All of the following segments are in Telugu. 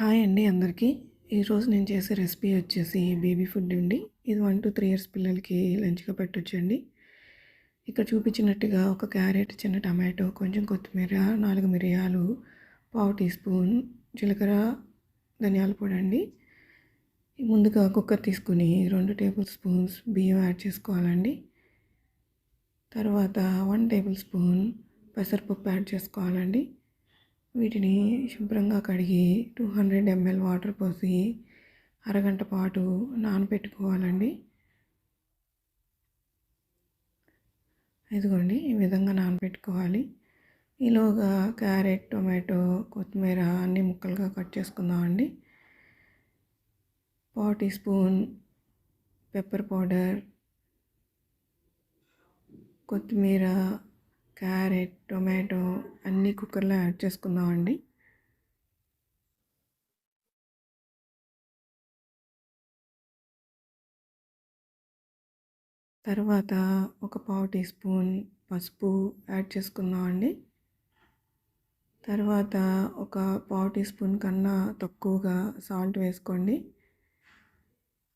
హాయ్ అండి అందరికీ. ఈరోజు నేను చేసే రెసిపీ వచ్చేసి బేబీ ఫుడ్ అండి. ఇది వన్ టు త్రీ ఇయర్స్ పిల్లలకి లంచ్గా పెట్టొచ్చండి. ఇక్కడ చూపించినట్టుగా ఒక క్యారెట్ చిన్న టమాటో కొంచెం కొత్తిమీర నాలుగు మిరియాలు పావు టీ స్పూన్ జీలకర్ర ధనియాల పొడి అండి. ముందుగా కుక్కర్ తీసుకుని రెండు టేబుల్ స్పూన్స్ బియ్యం యాడ్ చేసుకోవాలండి. తర్వాత వన్ టేబుల్ స్పూన్ పెసరపప్పు యాడ్ చేసుకోవాలండి. వీటిని శుభ్రంగా కడిగి టూ హండ్రెడ్ ఎంఎల్ వాటర్ పోసి అరగంట పాటు నానబెట్టుకోవాలండి ఇదిగోండి ఈ విధంగా నానబెట్టుకోవాలి ఈలోగా క్యారెట్ టొమాటో కొత్తిమీర అన్ని ముక్కలుగా కట్ చేసుకుందామండి. పావు టీ స్పూన్ పెప్పర్ పౌడర్ కొత్తిమీర క్యారెట్ టొమాటో అన్నీ కుక్కర్లో యాడ్ చేసుకుందామండి. తర్వాత ఒక పావు టీ స్పూన్ పసుపు యాడ్ చేసుకుందామండి. తర్వాత ఒక పావు టీ స్పూన్ కన్నా తక్కువగా సాల్ట్ వేసుకోండి.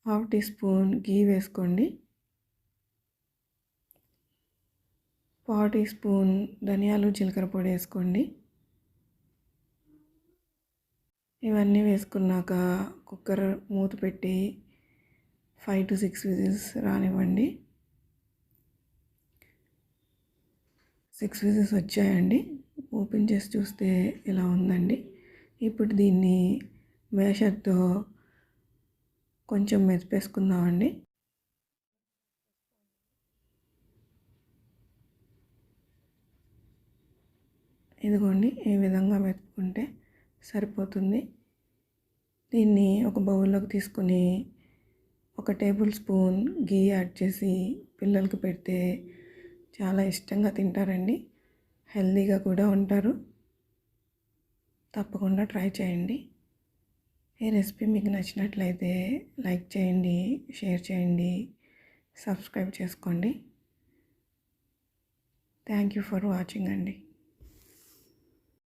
హాఫ్ టీ స్పూన్ గీ వేసుకోండి. పావు టీ స్పూన్ ధనియాలు జీలకర్ర పొడి వేసుకోండి. ఇవన్నీ వేసుకున్నాక కుక్కర్ మూత పెట్టి ఫైవ్ టు సిక్స్ విజిల్స్ రానివ్వండి. సిక్స్ విజిల్స్ వచ్చాయండి. ఓపెన్ చేసి చూస్తే ఇలా ఉందండి. ఇప్పుడు దీన్ని మేషర్తో కొంచెం మెదిపేసుకుందామండి. ఇదిగోండి ఈ విధంగా మెత్తుకుంటే సరిపోతుంది. దీన్ని ఒక బౌల్లోకి తీసుకొని ఒక టేబుల్ స్పూన్ గీ యాడ్ చేసి పిల్లలకి పెడితే చాలా ఇష్టంగా తింటారండి. హెల్తీగా కూడా ఉంటారు. తప్పకుండా ట్రై చేయండి. ఈ రెసిపీ మీకు నచ్చినట్లయితే లైక్ చేయండి షేర్ చేయండి సబ్స్క్రైబ్ చేసుకోండి. థ్యాంక్ యూ ఫర్ వాచింగ్ అండి.